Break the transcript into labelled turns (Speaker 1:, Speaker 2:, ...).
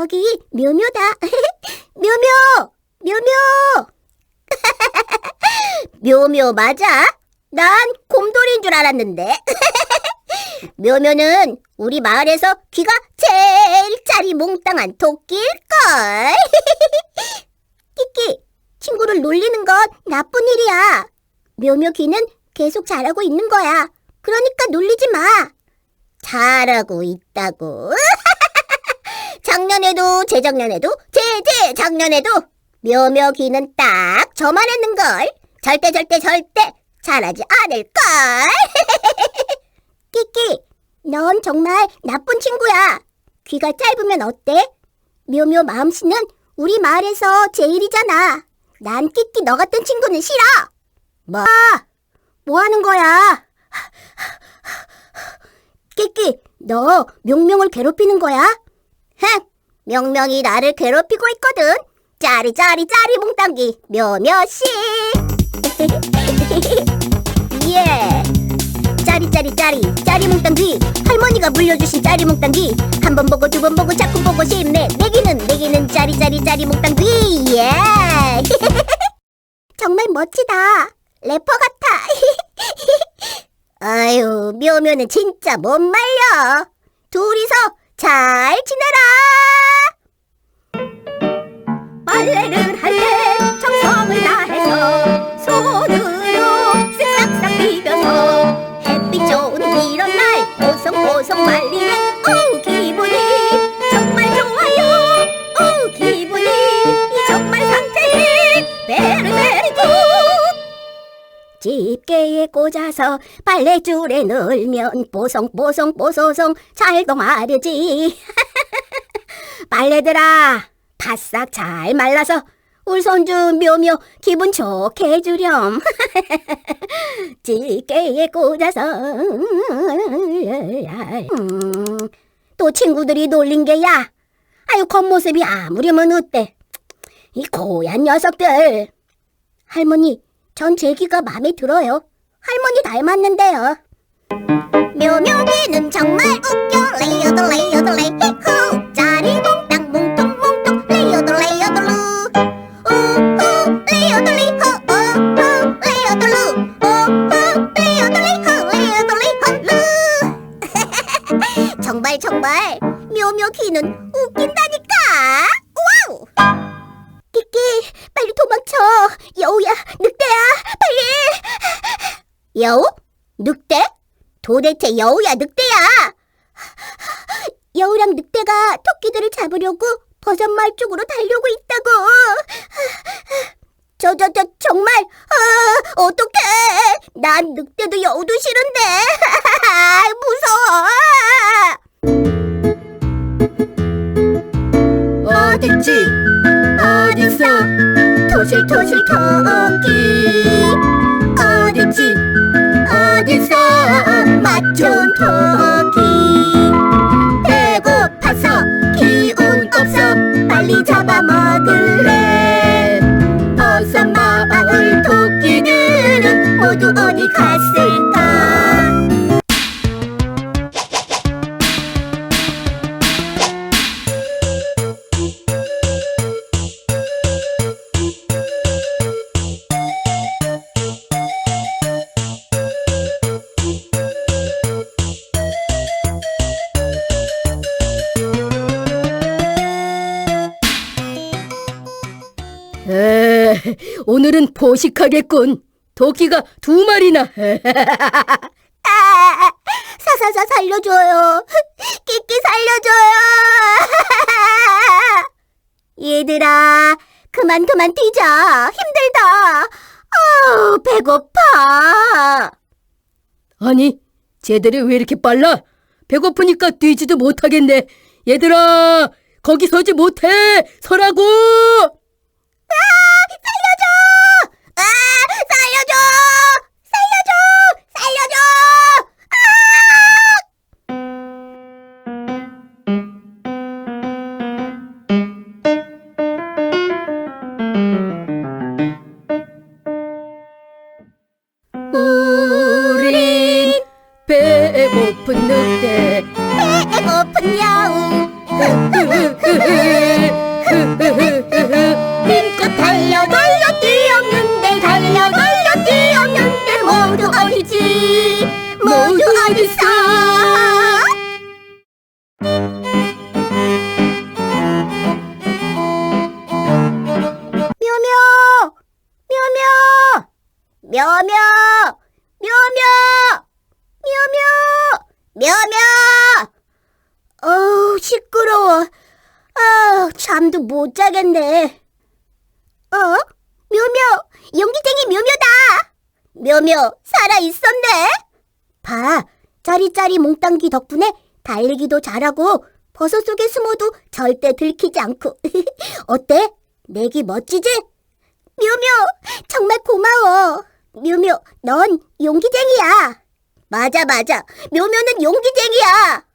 Speaker 1: 저기 묘묘다. 묘묘! 묘묘! 묘묘 맞아? 난 곰돌이인 줄 알았는데. 묘묘는 우리 마을에서 귀가 제일 짜리몽땅한 토끼일걸. 끼끼, 친구를 놀리는 건 나쁜 일이야. 묘묘 귀는 계속 자라고 있는 거야. 그러니까 놀리지 마. 잘하고 있다고. 작년에도 재작년에도 재재작년에도 묘묘 귀는 딱 저만 했는걸. 절대 절대 절대 잘하지 않을걸. 끼끼, 넌 정말 나쁜 친구야. 귀가 짧으면 어때? 묘묘 마음씨는 우리 마을에서 제일이잖아. 난 끼끼 너 같은 친구는 싫어. 뭐? 뭐 하는 거야? 끼끼, 너 명명을 괴롭히는 거야? 흥, 명명이 나를 괴롭히고 있거든. 짜리 짜리 짜리 몽땅기 묘묘씨. 예. 짜리 짜리 짜리 짜리 몽땅기 할머니가 물려주신 짜리 몽땅기 한 번 보고 두 번 보고 자꾸 보고 싶네 내기는 내기는 짜리 짜리 짜리 몽땅기 예. 정말 멋지다. 래퍼 같아. 아유, 묘묘는 진짜 못 말려. 둘이서 잘 지내라. 빨래를 할때 정성을 다해서 손으로 쓱싹싹 비벼서 햇빛 좋은 이런 날 보송보송 말리면 어기 집게에 꽂아서 빨래줄에 넣으면 뽀송뽀송 뽀소송 잘도 마르지. 빨래들아, 바싹 잘 말라서 울 손주 묘묘 기분 좋게 해주렴. 집게에 꽂아서 음, 또 친구들이 놀린 게야. 아유 겉모습이 아무렴은 어때? 이 고얀 녀석들. 할머니, 전 제기가 마음에 들어요. 할머니 닮았는데요. 묘묘기는 정말 웃겨. 레이어들 레이어들 레이호. 짜리 몽땅 몽뚱 몽뚱 레이어들 레이어들 루. 우후 레이어들 리호. 우후 레이어들 루. 우후 레이어들 리호. 레이어들 리호 루. 정말 정말 묘묘기는 웃긴다니까. 와우! 끼끼 빨리 도망쳐. 여우야 늑대야 빨리 여우? 늑대? 도대체 여우야 늑대야? 여우랑 늑대가 토끼들을 잡으려고 버섯마을 쪽으로 달려고 있다고. 저 저 저 정말 아, 어떡해. 난 늑대도 여우도 싫은데. 무서워. 어딨지? 어딨어? 토실토실 토끼 어딨지 어딨어 맛 좋은 토끼
Speaker 2: 에, 오늘은 포식하겠군. 도끼가 두 마리나.
Speaker 1: 아, 사사사 살려줘요. 끼끼 살려줘요. 얘들아, 그만 그만 뛰자. 힘들다. 아, 배고파.
Speaker 2: 아니, 쟤들이 왜 이렇게 빨라? 배고프니까 뛰지도 못하겠네. 얘들아, 거기 서지 못해. 서라고.
Speaker 1: 살려줘! 아, 살려줘! 살려줘! 살려줘!
Speaker 2: 우린 배고픈 늑대.
Speaker 1: 잠도 못 자겠네. 어? 묘묘! 용기쟁이 묘묘다! 묘묘, 살아있었네? 봐, 짜리짜리 몽땅기 덕분에 달리기도 잘하고 버섯 속에 숨어도 절대 들키지 않고. 어때? 내기 멋지지? 묘묘, 정말 고마워. 묘묘, 넌 용기쟁이야. 맞아, 맞아. 묘묘는 용기쟁이야.